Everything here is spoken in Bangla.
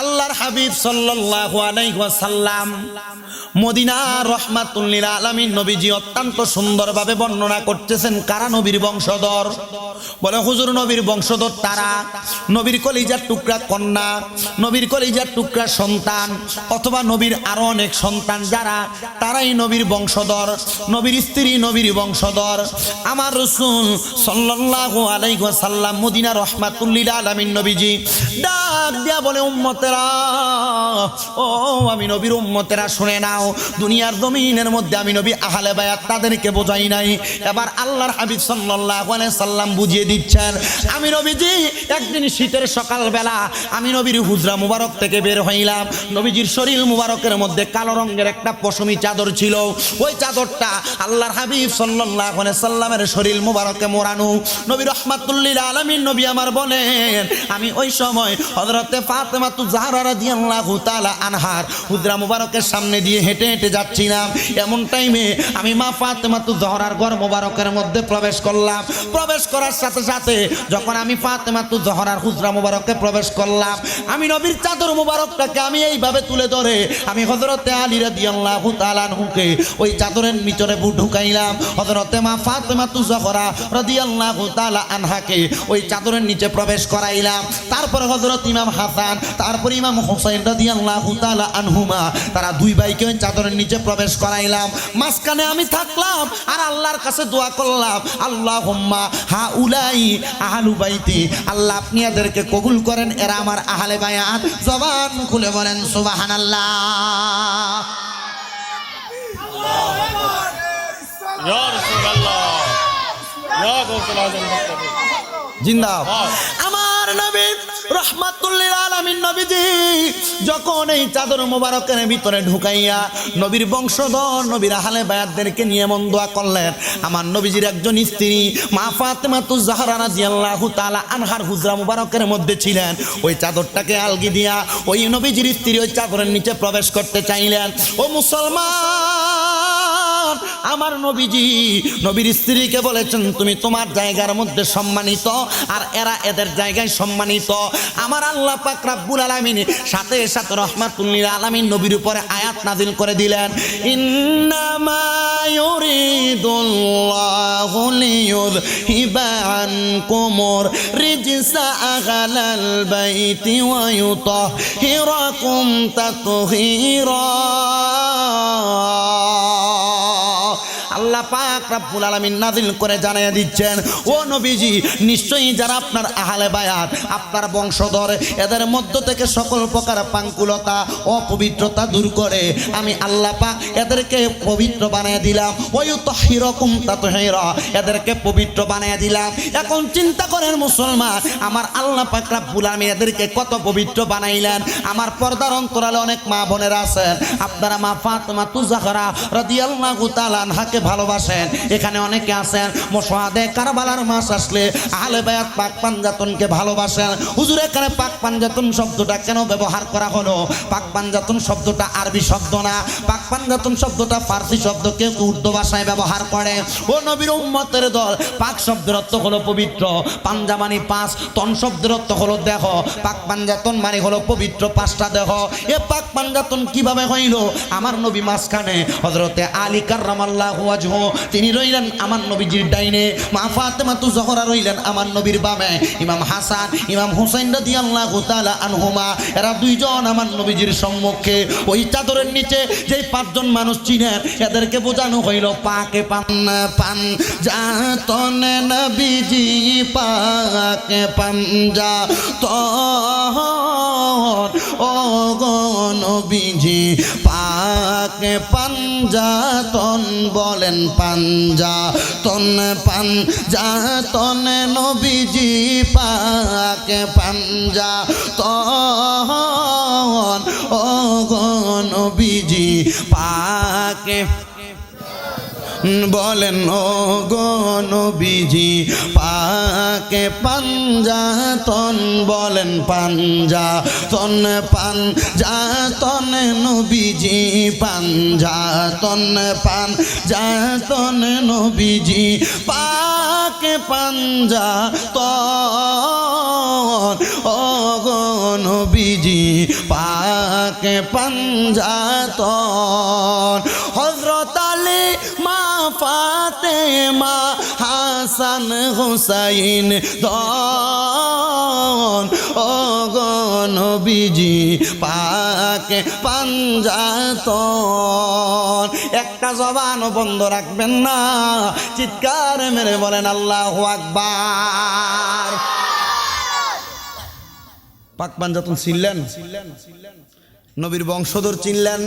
আল্লাহর হাবিব সাল্লাল্লাহু আলাইহি মদিনা রহমাতুল্লিল আলামিন নবীজি অত্যন্ত সুন্দরভাবে বর্ণনা করতেছেন, কারা নবীর বংশধর? বলে, হুজুর, নবীর বংশধর তারা। নবীর কলিজার টুকরা কন্যা, নবীর কলিজার টুকরা সন্তান, অথবা নবীর আরও অনেক সন্তান যারা, তারাই নবীর বংশধর। নবীর স্ত্রী নবীর বংশধর। আমার রসুল সাল্লাল্লাহু আলাইহি ওয়াসাল্লাম মদিনা রহমাতুল্লিল আলামিন নবীজি ডাক দিয়া বলে উম্মতেরা। ও, আমি নবীর উম্মতেরা, শুনে নাও। দুনিয়ার জমিনের মধ্যে আমি নবী আহলে বায়াত তাদেরকে বোঝাই নাই। এবার আল্লাহর হাবিব সাল্লাল্লাহু আলাইহি সাল্লাম বুঝিয়ে দিচ্ছেন, আমি নবীজি, একদিন শীতের সকালবেলা আমি নবীর হুজরা মুবারক থেকে বের হইলাম। নবীজির শরীর মুবারকের মধ্যে কালো রঙের একটা পশমি চাদর ছিল। ওই চাদরটা আল্লাহর হাবিব সাল্লাল্লাহু আলাইহি সাল্লামের শরীর মুবারকে মোড়ানো। নবী রহমাতুল্লিল আলামিন, নবী আমার বলেন, আমি ওই সময় হযরতে ফাতেমা তু জাহরা রাদিয়াল্লাহু তাআলা আনহার। হুজরা মুবারকের সামনে দিয়ে হেঁটে হেঁটে যাচ্ছিলাম। এমন টাইমে আমি মা ফাতেমা তু জহরার ঘর মুবারকের মধ্যে প্রবেশ করলাম। প্রবেশ করার সাথে সাথে যখন আমি ফাতেমা তু জহরার হুজরা মুবারকে প্রবেশ করলাম, আমি নবীর চাদর মুবারকটাকে আমি এইভাবে তুলে ধরে আমি হযরতে আলী রাদিয়াল্লাহু তাআলা আনহুকে ওই চাদরের বুট ঢুকাইলাম। হযরতে মা ফাতেমা তু জহরা রাদিয়াল্লাহু তাআলা আনহাকে ওই চাদরের নিচে প্রবেশ করাইলাম। তারপর হযরত ইমাম হাসান তারপরে ইমাম হোসাইন রাদি আল্লাহ আনহুমা তারা দুই ভাইকে চাদরের নিচে প্রবেশ করাইলাম। মাঝখানে আমি থাকলাম আর আল্লাহর কাছে দোয়া করলাম আল্লাহ হোম্মা হা উলাই আহালু বাইতে। আল্লাহ আপনি এদেরকে কবুল করেন এরা আমার আহালে বায়াত। জবান খুলে বলেন সুবাহান আল্লাহ জিন্দা আমার নবী, রহমাতুল্লিল আলমিন নবীজি, যখন এই চাদর মোবারকের ভিতরে ঢুকাইয়া নবীর বংশধর, নবীর আহালে বায়াতদেরকে নিয়ে মন দোয়া করলেন, আমার নবীজির একজন স্ত্রী মা ফাতেমা তু জাহরা রাজিয়াল্লাহু তাআলা আনহার হুজরা মোবারকের মধ্যে ছিলেন। ওই চাদরটাকে আলগি দিয়া ওই নবীজির স্ত্রী ওই চাদরের নিচে প্রবেশ করতে চাইলেন। ও মুসলমান আমার নবীজি। নবীর স্ত্রীকে বলেছেন, তুমি তোমার জায়গার মধ্যে সম্মানিত, আর এরা এদের জায়গায় সম্মানিত। আমার আল্লাহ পাক রাব্বুল আলামিন সাথে সাথে রহমাতুল্লিল আলামিন নবীর উপরে আয়াত নাজিল করে দিলেন, ইন্নামা ইউরিদুল্লাহু লিয়ুযহিবা আনকুমুর আল্লাহ পাক রাব্বুল আলামিন নাজিল করে জানিয়ে দিচ্ছেন, ও নবীজি, নিশ্চয়ই যারা আপনার আহলে বায়াত, আপনার বংশধর, এদের মধ্য থেকে সকল প্রকার পাঙ্কুলতা, অপবিত্রতা দূর করে, আমি আল্লাহ পাক এদেরকে পবিত্র বানিয়ে দিলাম। ওই তো হিরকম তাতহেরা, এদেরকে পবিত্র বানিয়ে দিলাম। এখন চিন্তা করেন মুসলমান, আমার আল্লাহ পাক রাব্বুল আলামিন এদেরকে কত পবিত্র বানাইলেন? আমার পর্দার অন্তরালে অনেক মা বোনেরা আছেন। আপনারা মা ফাতেমা তুজাহরা রাদিয়াল্লাহু তাআলা আনহাকে ভালোবাসেন। এখানে অনেকে আছেন মোশাহাদে কারবালার মাস আসলে আহলে বায়াত পাক পাঞ্জাতনকে ভালোবাসেন। হুজুর এখানে পাক পাঞ্জাতন শব্দটা কেন ব্যবহার করা হলো? পাক পাঞ্জাতন শব্দটা আরবি শব্দ না। পাক পাঞ্জাতন শব্দটা ফার্সি শব্দ, কেউ উর্দু ভাষায় ব্যবহার করে? ও নবীর উম্মতের দল, পাক শব্দের অর্থ হলো পবিত্র। পাঞ্জা মানে পাঁচ, তন শব্দের অর্থ হলো দেহ। পাক পাঞ্জাতন মানে হলো পবিত্র পাঁচটা দেহ। এ পাক পাঞ্জাতন কীভাবে হইল? আমার নবী মাঝখানে হজরতে আলী কার্রামাল্লাহ ওয়াজহ তিনি রইলেন আমার নবীজির ডাইনে। মা ফাতেমা তু জহরা রইলেন আমার নবীর বামে। ইমাম হাসান, ইমাম হুসাইন রাদিয়াল্লাহু তাআলা আনহুমা, এরা দুইজন আমার নবীজির সম্মুখে। ওই চাদরের নিচে যেই পাঁচজন মানুষ চিনেন, এদেরকে বোঝানো হইল পাকে পান পান। যাতন নবীজি পাকে পাঞ্জা তহর ও গো নবীজি পাকে পাঞ্জাতন বলেন পাঞ্জা তন পাঞ্জা তন নবীজি পাক পাঞ্জা তন ও গো নবীজি পাকে বলেন ও গো নবীজি পা পাকে পাঞ্জাতন বলেন পাঞ্জাতন পাঞ্জাতন নবীজি পাঞ্জাতন পাঞ্জাতন নবীজি, পাকে পাঞ্জাতন ও গো নবীজি, পাকে হজরত আলী মা ফাতে মা হাসান হুসাইন দন। ও নবীজি, পাকে পাঞ্জাতন। একটা জবানও বন্ধ রাখবেন না, চিৎকার মেরে বলেন আল্লাহ আকবার। পাক পাঞ্জাতন ছিলেন, নবীর বংশধর চিনলেন